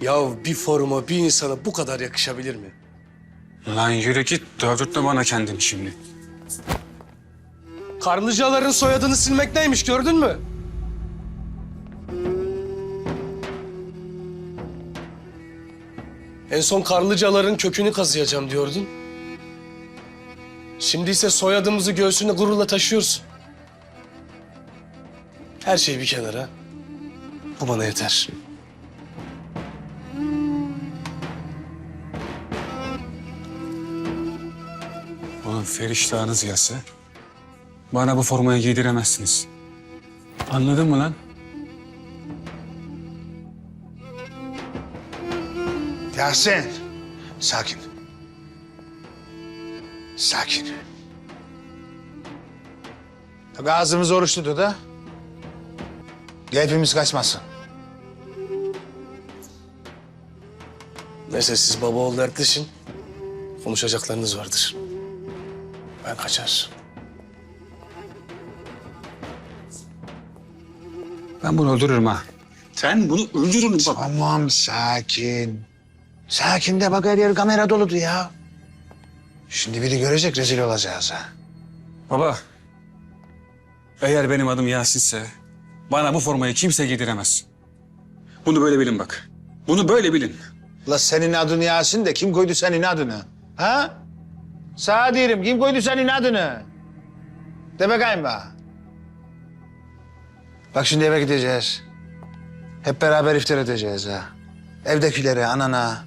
Ya bir forma bir insana bu kadar yakışabilir mi? Lan yürü git dövdürtme bana kendini şimdi. Karlıcaların soyadını silmek neymiş gördün mü? En son Karlıcaların kökünü kazıyacağım diyordun. Şimdi ise soyadımızı göğsünde gururla taşıyorsun. Her şey bir kenara. Bu bana yeter. Oğlum feriştahınız gelse bana bu formayı giydiremezsiniz. Anladın mı lan? Yasin, sakin. Sakin. Bak ağzımız oruç tutu da. Hepimiz kaçmasın. Neyse siz baba oğul dertleşin. Konuşacaklarınız vardır. Ben kaçar. Ben bunu öldürürüm ha. Sen bunu öldürürüm bak. Tamam sakin. Sakin de bak her yer kamera doludu ya. Şimdi biri görecek rezil olacağız ha. Baba. Eğer benim adım Yasin'se bana bu formayı kimse giydiremez. Bunu böyle bilin bak. Bunu böyle bilin. La senin adın Yasin de kim koydu senin adını? Ha? Sana diyorum kim koydu senin adını? De bakayım bana. Bak şimdi eve gideceğiz. Hep beraber iftar edeceğiz ha. Evdekilere, anana,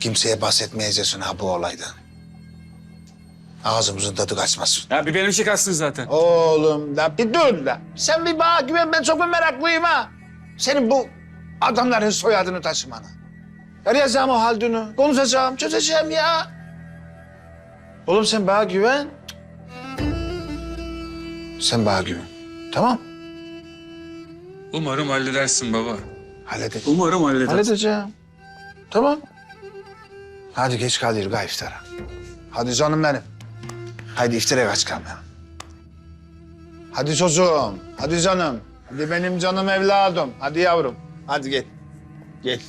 kimseye bahsetmeyeceksin ha bu olaydan. Ağzımızın tadı kaçmasın. Ya bir benim çıkarsın zaten. Oğlum da bir dur da. Sen bir bana güven ben çok meraklıyım ha. Senin bu adamların soyadını taşımana. Arayacağım o haldunu. Konuşacağım, çözeceğim ya. Oğlum sen bana güven. Sen bana güven. Tamam. Umarım halledersin baba. Halledeceğim. Umarım halledersin. Halledeceğim. Tamam. Hadi geç kalıyor gay iftara. Hadi canım benim. Haydi iftara kaç kalmayalım. Hadi çocuğum. Hadi canım. Hadi benim canım evladım. Hadi yavrum. Hadi gel. Gel.